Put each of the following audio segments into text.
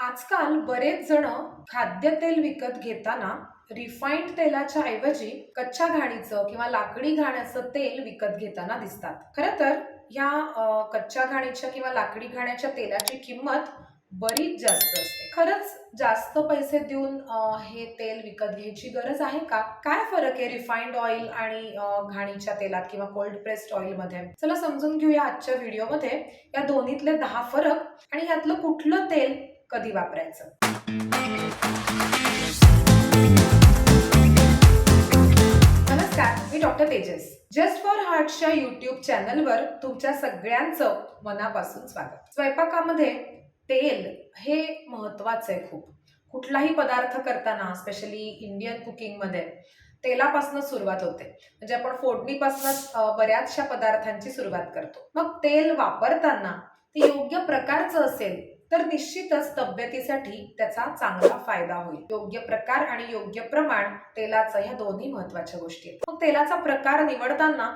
आजकाल बरेच जण खाद्यतेल विकत घेताना रिफाईंड तेलाच्या ऐवजी कच्च्या घाणीचं किंवा लाकडी घाण्याचं तेल विकत घेताना दिसतात. खरं तर या कच्च्या घाणीच्या किंवा लाकडी घाण्याच्या तेलाची किंमत बरीच जास्त असते. खरंच जास्त पैसे देऊन हे तेल विकत घ्यायची गरज आहे का? काय फरक आहे रिफाईंड ऑइल आणि घाणीच्या तेलात किंवा कोल्ड प्रेस्ड ऑइलमध्ये? चला समजून घेऊया आजच्या व्हिडिओमध्ये या दोन्हीतले दहा फरक आणि यातलं कुठलं तेल कधी वापरायचं? नमस्कार मी डॉक्टर तेजस. जस्ट फॉर हार्टच्या युट्यूब चॅनलवर तुमच्या सगळ्यांचं मनापासून स्वागत. स्वयंपाकामध्ये तेल हे महत्वाचं आहे खूप. कुठलाही पदार्थ करताना स्पेशली इंडियन कुकिंगमध्ये तेलापासून सुरुवात होते. म्हणजे आपण फोडणीपासूनच बऱ्याचशा पदार्थांची सुरुवात करतो. मग तेल वापरताना ते योग्य प्रकारचं असेल तर निश्चितच तब्येतीसाठी त्याचा चांगला फायदा होईल. योग्य प्रकार आणि योग्य प्रमाण तेलाचं ह्या दोन्ही महत्त्वाच्या गोष्टी आहेत. मग तेलाचा प्रकार निवडताना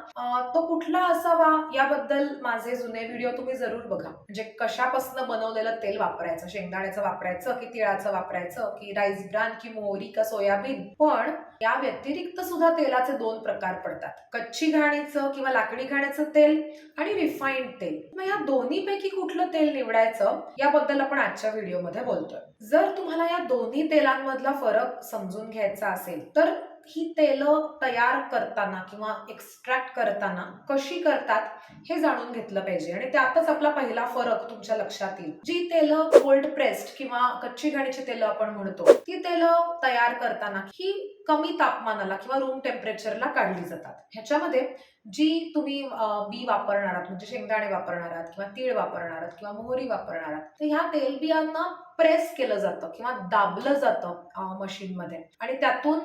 तो कुठला असावा याबद्दल माझे जुने व्हिडिओ तुम्ही जरूर बघा. म्हणजे कशापासून बनवलेलं तेल वापरायचं शेंगदाण्याचं वापरायचं की तिळाचं वापरायचं की राईस ब्रान की मोहरी का सोयाबीन? पण या व्यतिरिक्त सुद्धा तेलाचे दोन प्रकार पडतात. कच्ची घाणीचं किंवा लाकडी घाण्याचं तेल आणि रिफाईंड तेल. मग या दोन्हीपैकी कुठलं तेल निवडायचं याबद्दल आपण आजच्या व्हिडिओमध्ये बोलतोय. जर तुम्हाला या दोन्ही तेलांमधला फरक समजून घ्यायचा असेल तर ही तेलं तयार करताना किंवा एक्स्ट्रॅक्ट करताना कशी करतात हे जाणून घेतलं पाहिजे. आणि त्यातच आपला पहिला फरक तुमच्या लक्षात येईल. जी तेलं कोल्ड प्रेस्ड किंवा कच्ची घाणीची तेलं आपण म्हणतो ती तेलं तयार करताना ही कमी तापमानाला किंवा रूम टेम्परेचरला काढली जातात. ह्याच्यामध्ये जी तुम्ही बी वापरणार आहात म्हणजे शेंगदाणे वापरणार आहात किंवा तीळ वापरणार आहात किंवा मोहरी वापरणार आहात तर ह्या तेलबियांना प्रेस केलं जातं किंवा दाबलं जातं मशीनमध्ये. आणि त्यातून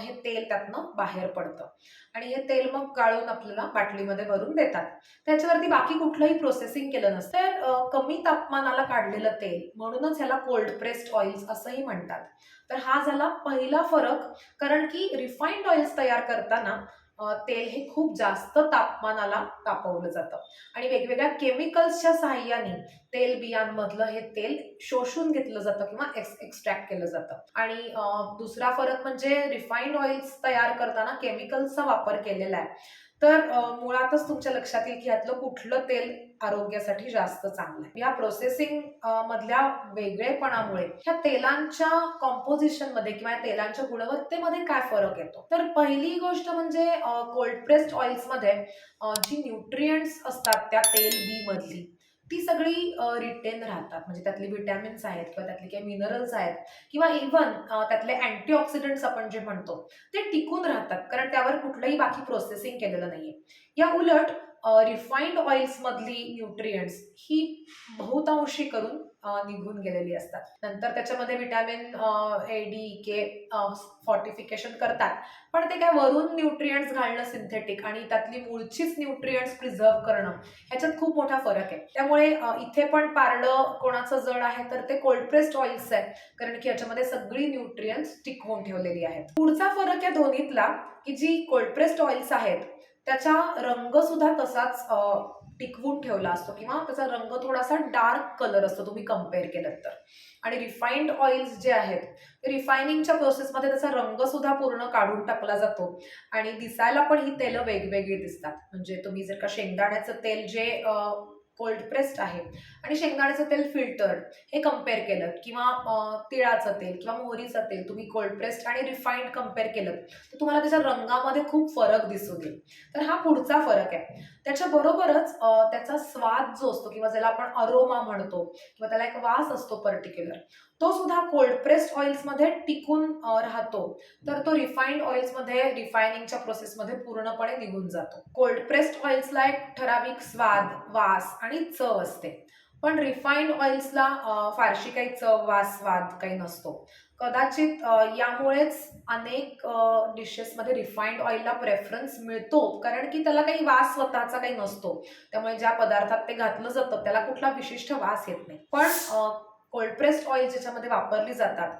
हे तेल त्यातनं बाहेर पडतं. आणि हे तेल मग गाळून आपल्याला बाटलीमध्ये भरून देतात. त्याच्यावरती बाकी कुठलंही प्रोसेसिंग केलं नसतं. तर कमी तापमानाला काढलेलं तेल म्हणूनच ह्याला कोल्ड प्रेस्ड ऑइल्स असंही म्हणतात. तर हा झाला पहिला फरक कारण की रिफाईंड ऑइल्स तयार करताना तेल हे खूप जास्त तापमानाला तापवलं जातं. आणि वेगवेगळ्या केमिकल्सच्या सहाय्याने तेल बियांमधलं हे तेल शोषून घेतलं जातं किंवा एक्स एक्स्ट्रॅक्ट केलं जातं. आणि दुसरा फरक म्हणजे रिफाईंड ऑइल्स तयार करताना केमिकल्सचा वापर केलेला आहे. तर मुळातच तुमच्या लक्षात येईल की यातलं कुठलं तेल आरोग्यासाठी जास्त चांगलं आहे. या प्रोसेसिंग मधल्या वेगळेपणामुळे ह्या तेलांच्या कॉम्पोजिशनमध्ये किंवा या तेलांच्या गुणवत्तेमध्ये काय फरक येतो? तर पहिली गोष्ट म्हणजे कोल्ड प्रेस्ड ऑइल्समध्ये जी न्यूट्रियंट्स असतात त्या तेल बी मधली ती सगळी रिटेन राहतात. म्हणजे त्यातली विटॅमिन्स आहेत किंवा त्यातले काही मिनरल्स आहेत किंवा इव्हन त्यातले अँटीऑक्सिडंट्स आपण जे म्हणतो ते टिकून राहतात. कारण त्यावर कुठलंही बाकी प्रोसेसिंग केलेलं नाहीये. या उलट रिफाईंड ऑइल्समधली न्यूट्रियंट्स ही बहुतांशी करून निघून गेलेली असतात. नंतर त्याच्यामध्ये विटॅमिन ए डी के फॉर्टिफिकेशन करतात. पण ते काय वरून न्यूट्रियंट्स घालणं सिंथेटिक आणि त्यातली मूळचीच न्यूट्रियंट्स प्रिझर्व करणं ह्याच्यात खूप मोठा फरक आहे. त्यामुळे इथे पण पारडं कोणाचं जड आहे तर ते कोल्ड प्रेस्ड ऑइल्स आहे कारण की याच्यामध्ये सगळी न्यूट्रियंट्स टिकवून ठेवलेली आहेत. पुढचा फरक या दोन्हीतला की जी कोल्ड प्रेस्ड ऑइल्स आहेत त्याचा रंग सुद्धा तसाच टिकवून ठेवला असतो किंवा त्याचा रंग थोडासा डार्क कलर असतो तुम्ही कंपेअर केलं तर. आणि रिफाईंड ऑइल्स जे आहेत रिफायनिंगच्या प्रोसेसमध्ये त्याचा रंग सुद्धा पूर्ण काढून टाकला जातो. आणि दिसायला पण ही तेलं वेगवेगळी दिसतात. म्हणजे तुम्ही जर का शेंगदाण्याचं तेल जे कोल्ड प्रेस्ड आहे. आणि शेंगदाण्याचं तेल फिल्टर्ड हे कंपेअर केलं. किंवा तिळाचं तेल किंवा मोहरीचं तेल तुम्ही कोल्ड प्रेस्ड आणि रिफाईंड कंपेअर केलं तर तुम्हाला त्याच्या रंगामध्ये खूप फरक दिसून येईल तर हा पुढचा फरक आहे. त्याच्याबरोबरच त्याचा स्वाद जो असतो किंवा ज्याला आपण अरोमा म्हणतो किंवा त्याला एक वास असतो पर्टिक्युलर तो सुद्धा कोल्ड प्रेस्ड ऑइल्समध्ये टिकून राहतो. तर तो रिफाईंड ऑइल्समध्ये रिफायनिंगच्या प्रोसेसमध्ये पूर्णपणे निघून जातो. कोल्ड प्रेस्ड ऑइल्सला एक ठराविक स्वाद वास आणि चव असते. पण रिफाईंड ऑइल्सला फारशी काही चव वास स्वाद काही नसतो. कदाचित यामुळेच अनेक डिशेसमध्ये रिफाईंड ऑइलला प्रेफरन्स मिळतो. कारण की त्याला काही वास स्वतःचा काही नसतो. त्यामुळे ज्या पदार्थात ते घातलं जातं त्याला कुठला विशिष्ट वास येत नाही. पण कोल्ड प्रेस्ड ऑइल ज्याच्यामध्ये वापरली जातात.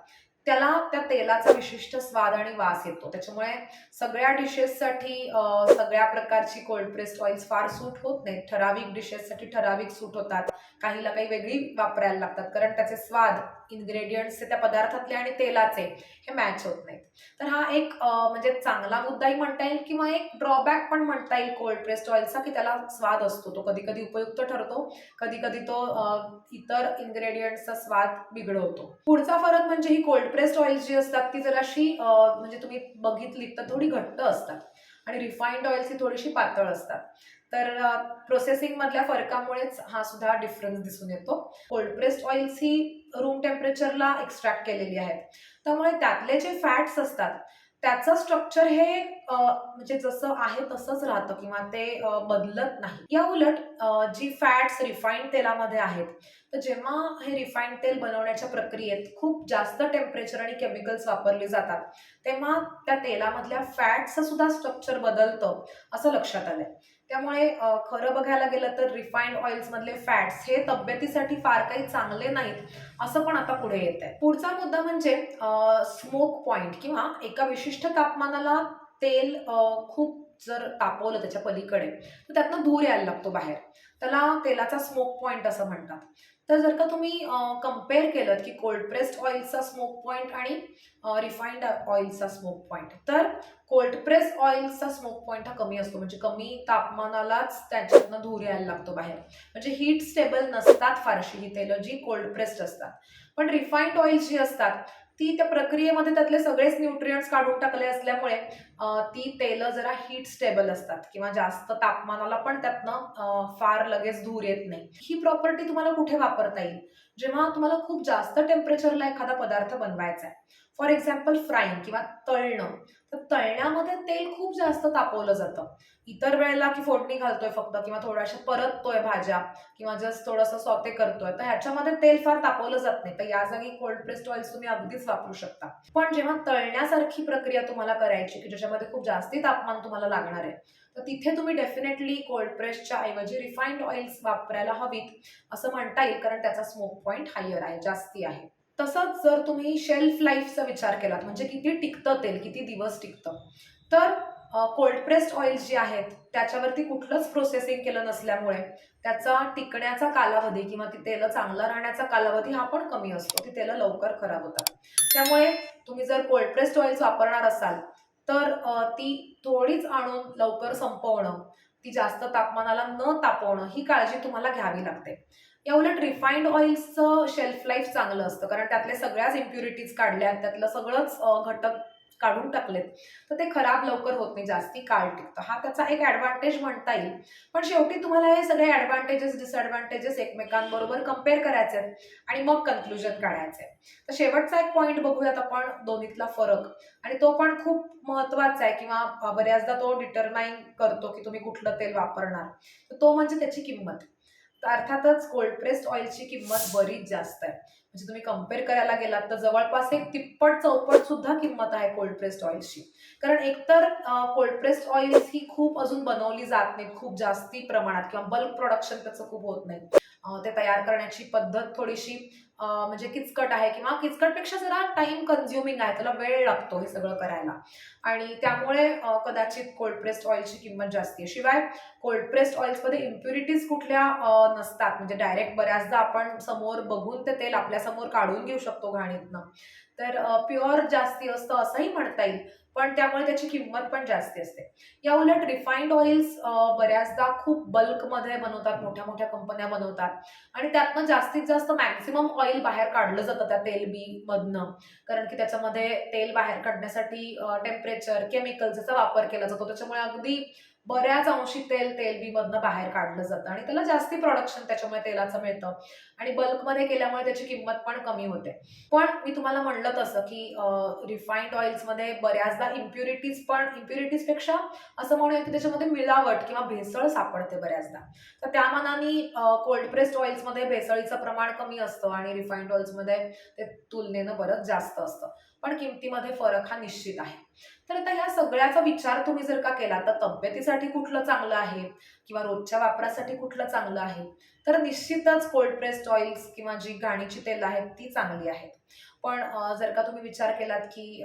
त्याला त्या तेलाचा विशिष्ट स्वाद आणि वास येतो. त्याच्यामुळे सगळ्या डिशेससाठी सगळ्या प्रकारची कोल्ड प्रेस्ड ऑइल्स फार सूट होत नाहीत. ठराविक डिशेससाठी ठराविक सूट होतात. काहीला काही वेगळी वापरायला लागतात. कारण त्याचे स्वाद इन्ग्रेडियंट्सचे त्या पदार्थातले आणि तेलाचे हे मॅच होत नाहीत. तर हा एक म्हणजे चांगला मुद्दाही म्हणता येईल किंवा एक ड्रॉबॅक पण म्हणता येईल कोल्ड प्रेस्ड ऑइलचा की त्याला स्वाद असतो. तो कधी कधी उपयुक्त ठरतो. कधी कधी तो इतर इन्ग्रेडियंट्सचा स्वाद बिघडवतो. पुढचा फरक म्हणजे ही कोल्ड प्रेस्ड ऑइल्स जी असतात ती जराशी म्हणजे तुम्ही बघितली तर थोडी घट्ट असतात. आणि रिफाईंड ऑइल्स ही थोडीशी पातळ असतात. तर प्रोसेसिंग मधल्या फरकामुळेच हा सुद्धा डिफरन्स दिसून येतो. कोल्ड प्रेस्ड ऑइल्स ही रूम टेम्परेचरला एक्स्ट्रॅक्ट केलेली आहेत. त्यामुळे त्यातले जे फॅट्स असतात त्याचं स्ट्रक्चर हे म्हणजे जसं आहे तसंच राहतं किंवा ते बदलत नाही. या उलट जी फॅट्स रिफाईंड तेलामध्ये आहेत तर जेव्हा हे रिफाईंड तेल बनवण्याच्या प्रक्रियेत खूप जास्त टेम्परेचर आणि केमिकल्स वापरले जातात तेव्हा त्या तेलामधल्या फॅट्सचं सुद्धा स्ट्रक्चर बदलतं असं लक्षात आलंय. त्यामुळे खरं बघायला गेलं तर रिफाईंड ऑइल्समधले फॅट्स हे तब्येतीसाठी फार काही चांगले नाहीत असं पण आता पुढे येत आहे पुढचा मुद्दा म्हणजे स्मोक पॉइंट किंवा एका विशिष्ट तापमानाला तेल खूप जर तापवलं त्याच्या पलीकडे तर त्यातनं धूर यायला लागतो बाहेर. त्याला तेलाचा स्मोक पॉइंट असं म्हणतात. तर जर का तुम्ही कंपेअर केलं की कोल्ड प्रेस्ड ऑइलचा स्मोक पॉईंट आणि रिफाईंड ऑइलचा स्मोक पॉईंट तर कोल्ड प्रेस ऑइलचा स्मोक पॉईंट हा कमी असतो. म्हणजे कमी तापमानालाच त्याच्यातनं धूर यायला लागतो बाहेर. म्हणजे हीट स्टेबल नसतात फारशी ही तेलं जी कोल्ड प्रेस्ड असतात. पण रिफाईंड ऑइल जी असतात ती त्या प्रक्रियेमध्ये त्यातले सगळेच न्यूट्रियंट्स काढून टाकले असल्यामुळे ती तेलं जरा हीट स्टेबल असतात किंवा जास्त तापमानाला पण त्यातनं फार लगेच धूर येत नाही. ही प्रॉपर्टी तुम्हाला कुठे वापरता येईल? जेव्हा तुम्हाला खूप जास्त टेम्परेचरला एखादा पदार्थ बनवायचा आहे फॉर एक्झाम्पल फ्राईंग किंवा तळणं. तर तळण्यामध्ये तेल खूप जास्त तापवलं जातं. इतर वेळेला की फोडणी घालतोय फक्त किंवा थोड्याशा परततोय भाज्या किंवा जस्ट थोडंसं सॉते करतोय तर ह्याच्यामध्ये तेल फार तापवलं जात नाही. तर या जागी कोल्ड प्रेस्ड ऑइल्स तुम्ही अगदीच वापरू शकता. पण जेव्हा तळण्यासारखी प्रक्रिया तुम्हाला करायची की ज्याच्यामध्ये खूप जास्ती तापमान तुम्हाला लागणार आहे तर तिथे तुम्ही डेफिनेटली कोल्ड प्रेसच्या ऐवजी रिफाईंड ऑइल्स वापरायला हवीत असं म्हणता येईल कारण त्याचा स्मोक पॉईंट हायर आहे जास्ती आहे. तसंच जर तुम्ही शेल्फ लाईफचा विचार केलात म्हणजे किती टिकतं तेल किती दिवस टिकतं तर कोल्ड प्रेस्ड ऑइल्स जे आहेत त्याच्यावरती कुठलंच प्रोसेसिंग केलं नसल्यामुळे त्याचा टिकण्याचा कालावधी किंवा ती तेलं चांगलं राहण्याचा कालावधी हा पण कमी असतो. ती तेलं लवकर खराब होतात. त्यामुळे तुम्ही जर कोल्ड प्रेस्ड ऑइल्स वापरणार असाल तर ती थोडीच आणून लवकर संपवणं ती जास्त तापमानाला न तापवणं ही काळजी तुम्हाला घ्यावी लागते. या उलट रिफाईंड ऑइल्सचं शेल्फ लाईफ चांगलं असतं. कारण त्यातले सगळ्याच इम्प्युरिटीज काढल्या त्यातलं सगळंच घटक काढून टाकलेत. तर ते खराब लवकर होत नाही जास्ती काळ टिकतं. हा त्याचा एक ॲडव्हान्टेज म्हणता येईल. पण शेवटी तुम्हाला हे सगळे ॲडव्हान्टेजेस डिसएडव्हान्टेजेस एकमेकांबरोबर कंपेअर करायचे आहेत आणि मग कन्क्लुजन काढायचे तर शेवटचा एक पॉईंट बघूयात आपण दोन्हीतला फरक. आणि तो पण खूप महत्त्वाचा आहे किंवा बऱ्याचदा तो डिटरमाइन करतो की तुम्ही कुठलं तेल वापरणार. तर तो म्हणजे त्याची किंमत. अर्थातच कोल्ड प्रेस्ड ऑइलची किंमत बरीच जास्त आहे. म्हणजे तुम्ही कंपेअर करायला गेलात तर जवळपास एक तिप्पट चौपट सुद्धा किंमत आहे कोल्ड प्रेस्ड ऑइलची कारण एकतर कोल्ड प्रेस्ड ऑइल्स ही खूप अजून बनवली जात नाहीत खूप जास्ती प्रमाणात किंवा बल्क प्रोडक्शन त्याचं खूप होत नाही. ते तयार करण्याची पद्धत थोडीशी म्हणजे किचकट आहे किंवा किचकटपेक्षा जरा टाइम कन्झ्युमिंग आहे त्याला वेळ लागतो हे सगळं करायला. आणि त्यामुळे कदाचित कोल्ड प्रेस्ड ऑइलची किंमत जास्ती आहे. शिवाय कोल्ड प्रेस्ड ऑइल्समध्ये इम्प्युरिटीज कुठल्या नसतात. म्हणजे डायरेक्ट बऱ्याचदा आपण समोर बघून ते तेल आपल्यासमोर काढून घेऊ शकतो घाणीतनं. तर प्युअर जास्ती असतं असंही म्हणता येईल. पण त्यामुळे त्याची किंमत पण जास्ती असते. या उलट रिफाईंड ऑइल्स बऱ्याचदा खूप बल्कमध्ये बनवतात मोठ्या मोठ्या कंपन्या बनवतात. आणि त्यातनं जास्तीत जास्त मॅक्झिमम ऑइल बाहेर काढलं जातं त्या तेल बी मधनं. कारण की त्याच्यामध्ये तेल बाहेर काढण्यासाठी टेम्परेचर केमिकल्सचा वापर केला जातो. त्याच्यामुळे अगदी बऱ्याच अंशी तेल तेल बी मधनं बाहेर काढलं जातं आणि त्याला जास्ती प्रोडक्शन त्याच्यामुळे तेलाचं मिळतं. आणि बल्कमध्ये केल्यामुळे त्याची किंमत पण कमी होते. पण मी तुम्हाला म्हणलं तसं की रिफाईंड ऑइल्समध्ये बऱ्याचदा इम्प्युरिटीज पण इम्प्युरिटीजपेक्षा असं म्हणूया की त्याच्यामध्ये मिलावट किंवा भेसळ सापडते बऱ्याचदा. तर त्या मानाने कोल्ड प्रेस्ड ऑइल्समध्ये भेसळीचं प्रमाण कमी असतं आणि रिफाईंड ऑइल्समध्ये ते तुलनेनं बरंच जास्त असतं. पण किमतीमध्ये फरक हा निश्चित आहे. तर आता ह्या सगळ्याचा विचार तुम्ही जर का केला तर तब्येतीसाठी कुठलं चांगलं आहे? किंवा रोजच्या वापरासाठी कुठलं चांगलं आहे? तर निश्चितच कोल्ड प्रेस्ड ऑइल्स किंवा जी घाणीची तेल आहेत ती चांगली आहेत. पण जर का तुम्ही विचार केलात की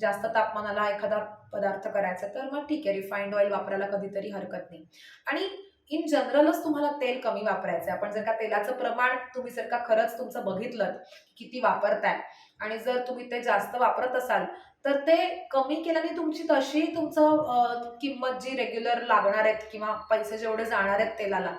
जास्त तापमानाला एखादा पदार्थ करायचा तर मग ठीक आहे रिफाईंड ऑइल वापरायला कधीतरी हरकत नाही. आणि इन जनरलच तुम्हाला तेल कमी वापरायचं आहे आपण जर का तेलाचं प्रमाण तुम्ही जर का खरंच तुमचं बघितलं किती वापरताय आणि जर तुम्ही ते जास्त वापरत असाल तर ते कमी केल्याने तुमची तशी तुमचं किंमत जी रेग्युलर लागणार आहेत किंवा पैसे जेवढे जाणार आहेत तेलाला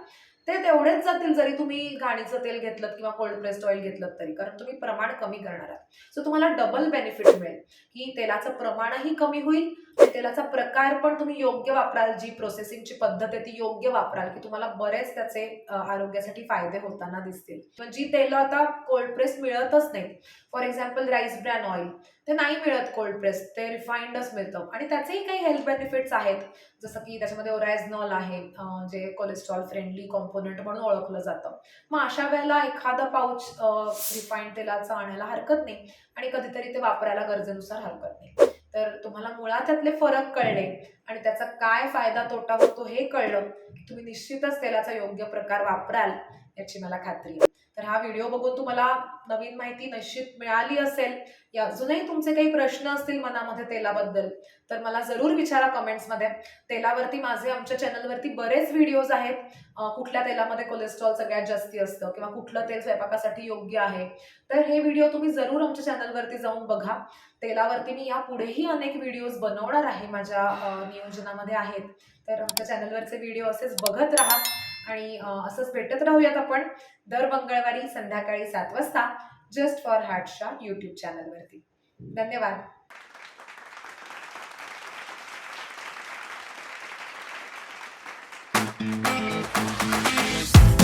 ते तेवढेच जातील जरी तुम्ही घाणीचं तेल घेतलं किंवा कोल्ड प्रेस्ड ऑइल घेतलं तरी कारण तुम्ही प्रमाण कमी करणार आहात. सो तुम्हाला डबल बेनिफिट मिळेल. की तेलाचं प्रमाणही कमी होईल आणि तेलाचा प्रकार पण तुम्ही योग्य वापराल जी प्रोसेसिंगची पद्धत आहे ती योग्य वापराल की तुम्हाला बरेच त्याचे आरोग्यासाठी फायदे होताना दिसतील. म्हणजे जी तेलं आता कोल्ड प्रेस मिळतच नाहीत. For example rice bran oil ते नाही मिळत कोल्ड प्रेस ते रिफाईंडच मिळतं. आणि त्याचेही काही हेल्थ बेनिफिट्स आहेत. जसं की त्याच्यामध्ये ओरॅझनॉल आहे जे कोलेस्ट्रॉल फ्रेंडली कॉम्पोनंट म्हणून ओळखलं जातं. मग अशा वेळेला एखादा पाऊच रिफाईंड तेलाचं आणायला हरकत नाही आणि कधीतरी ते वापरायला गरजेनुसार हरकत नाही. तर तुम्हाला मुळात त्यातले फरक कळले आणि त्याचा काय फायदा तोटा होतो हे कळलं की तुम्ही निश्चितच तेलाचा योग्य प्रकार वापराल याची मला खात्री आहे. तर हा व्हिडिओ बघून तुम्हाला नवीन माहिती निश्चित मिळाली असेल. या अजूनही तुमचे काही प्रश्न असतील मनामध्ये तेलाबद्दल तर मला जरूर विचारा कमेंट्समध्ये तेलावरती माझे आमच्या चॅनलवरती बरेच व्हिडिओज आहेत. कुठल्या तेलामध्ये कोलेस्ट्रॉल सगळ्यात जास्ती असतं किंवा कुठलं तेल स्वयंपाकासाठी योग्य आहे. तर हे व्हिडिओ तुम्ही जरूर आमच्या चॅनलवरती जाऊन बघा. तेलावरती मी यापुढेही अनेक व्हिडिओज बनवणार आहे माझ्या नियोजनामध्ये आहेत. तर आमच्या चॅनलवरचे व्हिडिओ असेच बघत राहा. आणि असंच भेटत राहूयात आपण दर मंगळवारी संध्याकाळी सात वाजता जस्ट फॉर हार्टच्या यूट्यूब चॅनलवरती धन्यवाद. Thank